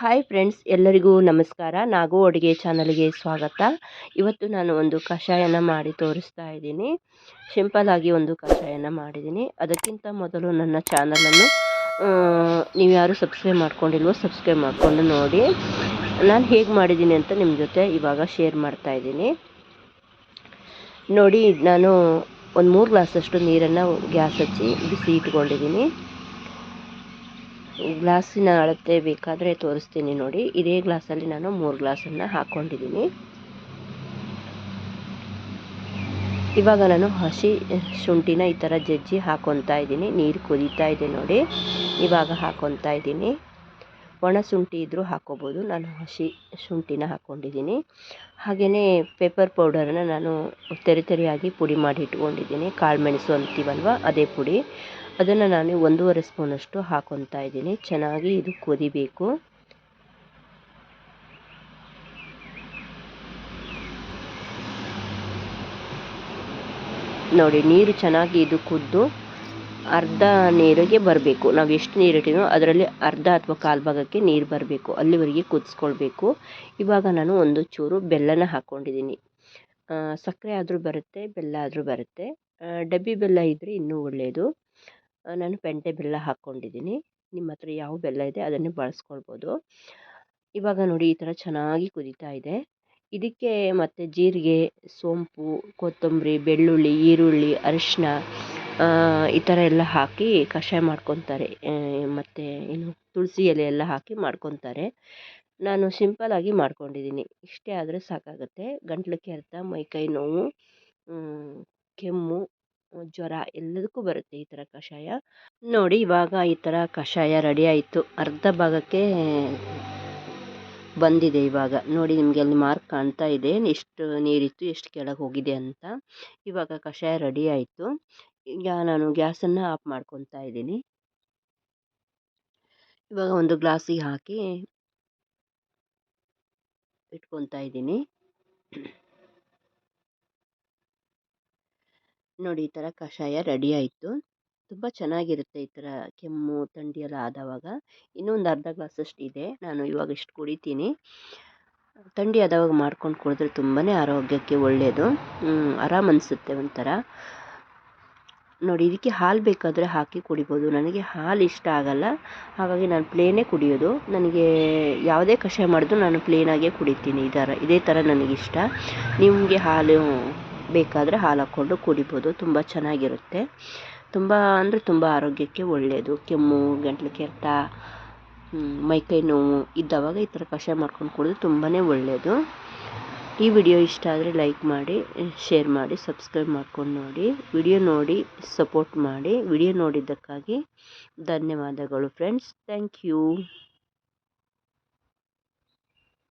Hi friends ಎಲ್ಲರಿಗೂ ನಮಸ್ಕಾರ. ನಾಗು ಅಡುಗೆ ಚಾನಲ್ಗೆ ಸ್ವಾಗತ. ಇವತ್ತು ನಾನು ಒಂದು ಕಷಾಯನ ಮಾಡಿ ತೋರಿಸ್ತಾ ಇದ್ದೀನಿ. ಸಿಂಪಲ್ ಆಗಿ ಒಂದು ಕಷಾಯನ ಮಾಡಿದ್ದೀನಿ. ಅದಕ್ಕಿಂತ ಮೊದಲು ನನ್ನ ಚಾನಲನ್ನು ನೀವು ಯಾರು ಸಬ್ಸ್ಕ್ರೈಬ್ ಮಾಡ್ಕೊಂಡಿಲ್ವೋ ಸಬ್ಸ್ಕ್ರೈಬ್ ಮಾಡಿಕೊಂಡು ನೋಡಿ. ನಾನು ಹೇಗೆ ಮಾಡಿದ್ದೀನಿ ಅಂತ ನಿಮ್ಮ ಜೊತೆ ಇವಾಗ ಶೇರ್ ಮಾಡ್ತಾ ಇದ್ದೀನಿ. ನೋಡಿ, ನಾನು ಒಂದು ಮೂರು ಗ್ಲಾಸಷ್ಟು ನೀರನ್ನು ಗ್ಯಾಸ್ ಹಚ್ಚಿ ಬಿಸಿ ಇಟ್ಕೊಂಡಿದ್ದೀನಿ. ಗ್ಲಾಸಿನ ಅಳತೆ ಬೇಕಾದರೆ ತೋರಿಸ್ತೀನಿ ನೋಡಿ. ಇದೇ ಗ್ಲಾಸಲ್ಲಿ ನಾನು ಮೂರು ಗ್ಲಾಸನ್ನು ಹಾಕ್ಕೊಂಡಿದ್ದೀನಿ ಇವಾಗ ನಾನು ಹಸಿ ಶುಂಠಿನ ಈ ಥರ ಜಜ್ಜಿ ಹಾಕೊತಾ ಇದ್ದೀನಿ. ನೀರು ಕುದೀತಾ ಇದೆ ನೋಡಿ. ಇವಾಗ ಹಾಕೊತಾ ಇದ್ದೀನಿ. ಒಣ ಶುಂಠಿ ಇದ್ದರೂ ಹಾಕೋಬೋದು. ನಾನು ಹಸಿ ಶುಂಠಿನ ಹಾಕ್ಕೊಂಡಿದ್ದೀನಿ ಹಾಗೆಯೇ ಪೇಪರ್ ಪೌಡರನ್ನು ನಾನು ತೆರೆ ತೆರೆಯಾಗಿ ಪುಡಿ ಮಾಡಿ ಇಟ್ಕೊಂಡಿದ್ದೀನಿ. ಕಾಳು ಮೆಣಸು ಅಂತೀವಲ್ವ, ಅದೇ ಪುಡಿ. ಅದನ್ನು ನಾನು ಒಂದೂವರೆ ಸ್ಪೂನಷ್ಟು ಹಾಕೊತಾ ಇದ್ದೀನಿ. ಚೆನ್ನಾಗಿ ಇದು ಕುದಿಬೇಕು. ನೋಡಿ, ನೀರು ಚೆನ್ನಾಗಿ ಇದು ಕುದ್ದು ಅರ್ಧ ನೀರಿಗೆ ಬರಬೇಕು. ನಾವು ಎಷ್ಟು ನೀರು ಇಟ್ಟಿನೋ ಅದರಲ್ಲಿ ಅರ್ಧ ಅಥವಾ ಕಾಲು ಭಾಗಕ್ಕೆ ನೀರು ಬರಬೇಕು. ಅಲ್ಲಿವರೆಗೆ ಕುದಿಸ್ಕೊಳ್ಬೇಕು. ಇವಾಗ ನಾನು ಒಂದು ಚೂರು ಬೆಲ್ಲನ ಹಾಕ್ಕೊಂಡಿದ್ದೀನಿ ಸಕ್ಕರೆ ಆದರೂ ಬರುತ್ತೆ, ಬೆಲ್ಲ ಆದರೂ ಬರುತ್ತೆ. ಡಬ್ಬಿ ಬೆಲ್ಲ ಇದ್ದರೆ ಇನ್ನೂ ಒಳ್ಳೆಯದು ನಾನು ಪೆಂಟೆ ಬೆಲ್ಲ ಹಾಕ್ಕೊಂಡಿದ್ದೀನಿ. ನಿಮ್ಮ ಹತ್ರ ಯಾವ ಬೆಲ್ಲ ಇದೆ ಅದನ್ನೇ ಬಳಸ್ಕೊಳ್ಬೋದು. ಇವಾಗ ನೋಡಿ ಈ ಥರ ಚೆನ್ನಾಗಿ ಕುದೀತಾ ಇದೆ. ಇದಕ್ಕೆ ಮತ್ತು ಜೀರಿಗೆ, ಸೋಂಪು, ಕೊತ್ತಂಬರಿ, ಬೆಳ್ಳುಳ್ಳಿ, ಈರುಳ್ಳಿ ಅರಿಶಿನ ಈ ಥರ ಎಲ್ಲ ಹಾಕಿ ಕಷಾಯ ಮಾಡ್ಕೊತಾರೆ. ಮತ್ತು ಏನು ತುಳಸಿ ಎಲೆ ಎಲ್ಲ ಹಾಕಿ ಮಾಡ್ಕೊತಾರೆ. ನಾನು ಸಿಂಪಲ್ಲಾಗಿ ಮಾಡ್ಕೊಂಡಿದ್ದೀನಿ. ಇಷ್ಟೇ ಆದರೆ ಸಾಕಾಗುತ್ತೆ. ಗಂಟ್ಲು ಕೆರೆತ ಮೈಕೈ ನೋವು ಕೆಮ್ಮು ಜ್ವರ ಎಲ್ಲದಕ್ಕೂ ಬರುತ್ತೆ ಈ ಥರ ಕಷಾಯ. ನೋಡಿ ಇವಾಗ ಈ ಥರ ಕಷಾಯ ರೆಡಿ ಆಯಿತು. ಅರ್ಧ ಭಾಗಕ್ಕೆ ಬಂದಿದೆ ಇವಾಗ. ನೋಡಿ ನಿಮಗೆ ಅಲ್ಲಿ ಮಾರ್ಕ್ ಕಾಣ್ತಾ ಇದೆ. ಎಷ್ಟು ನೀರಿತ್ತು, ಎಷ್ಟು ಕೆಳಗೆ ಹೋಗಿದೆ ಅಂತ. ಇವಾಗ ಕಷಾಯ ರೆಡಿ ಆಯಿತು. ಈಗ ನಾನು ಗ್ಯಾಸನ್ನು ಆಫ್ ಮಾಡ್ಕೊತಾ ಇದ್ದೀನಿ. ಇವಾಗ ಒಂದು ಗ್ಲಾಸಿಗೆ ಹಾಕಿ ಇಟ್ಕೊತಾ ಇದ್ದೀನಿ. ನೋಡಿ ಈ ಥರ ಕಷಾಯ ರೆಡಿ ಆಯಿತು. ತುಂಬ ಚೆನ್ನಾಗಿರುತ್ತೆ ಈ ಥರ ಕೆಮ್ಮು, ಥಂಡಿ ಎಲ್ಲ ಆದವಾಗ. ಇನ್ನೂ ಅರ್ಧ ಗ್ಲಾಸಷ್ಟು ಇದೆ. ನಾನು ಇವಾಗ ಇಷ್ಟು ಕುಡಿತೀನಿ. ಥಂಡಿ ಆದವಾಗ ಮಾಡ್ಕೊಂಡು ಕುಡಿದ್ರೆ ತುಂಬಾ ಆರೋಗ್ಯಕ್ಕೆ ಒಳ್ಳೆಯದು ಆರಾಮ್ ಅನಿಸುತ್ತೆ ಒಂಥರ. ನೋಡಿ ಇದಕ್ಕೆ ಹಾಲು ಬೇಕಾದರೆ ಹಾಕಿ ಕುಡಿಬೋದು. ನನಗೆ ಹಾಲು ಇಷ್ಟ ಆಗಲ್ಲ. ಹಾಗಾಗಿ ನಾನು ಪ್ಲೇನೇ ಕುಡಿಯೋದು. ನನಗೆ ಯಾವುದೇ ಕಷಾಯ ಮಾಡಿದ್ರು ನಾನು ಪ್ಲೇನಾಗೇ ಕುಡಿತೀನಿ. ಈ ಥರ ಇದೇ ಥರ ನನಗಿಷ್ಟ. ನಿಮಗೆ ಹಾಲು ಬೇಕಾದರೆ ಹಾಲು ಹಾಕ್ಕೊಂಡು ಕುಡಿಬೋದು. ತುಂಬ ಚೆನ್ನಾಗಿರುತ್ತೆ. ತುಂಬ ಅಂದರೆ ತುಂಬ ಆರೋಗ್ಯಕ್ಕೆ ಒಳ್ಳೆಯದು ಕೆಮ್ಮು, ಗಂಟ್ಲು ಕೆರೆತ ಮೈಕೈ ನೋವು ಇದ್ದವಾಗ ಈ ಥರ ಕಷಾಯ ಮಾಡ್ಕೊಂಡು ಕುಡಿದ್ರೆ ತುಂಬಾ ಒಳ್ಳೆಯದು ಈ ವಿಡಿಯೋ ಇಷ್ಟ ಆದರೆ ಲೈಕ್ ಮಾಡಿ, ಶೇರ್ ಮಾಡಿ, ಸಬ್ಸ್ಕ್ರೈಬ್ ಮಾಡ್ಕೊಂಡು ನೋಡಿ. ವಿಡಿಯೋ ನೋಡಿ, ಸಪೋರ್ಟ್ ಮಾಡಿ. ವಿಡಿಯೋ ನೋಡಿದ್ದಕ್ಕಾಗಿ ಧನ್ಯವಾದಗಳು ಫ್ರೆಂಡ್ಸ್. Thank you.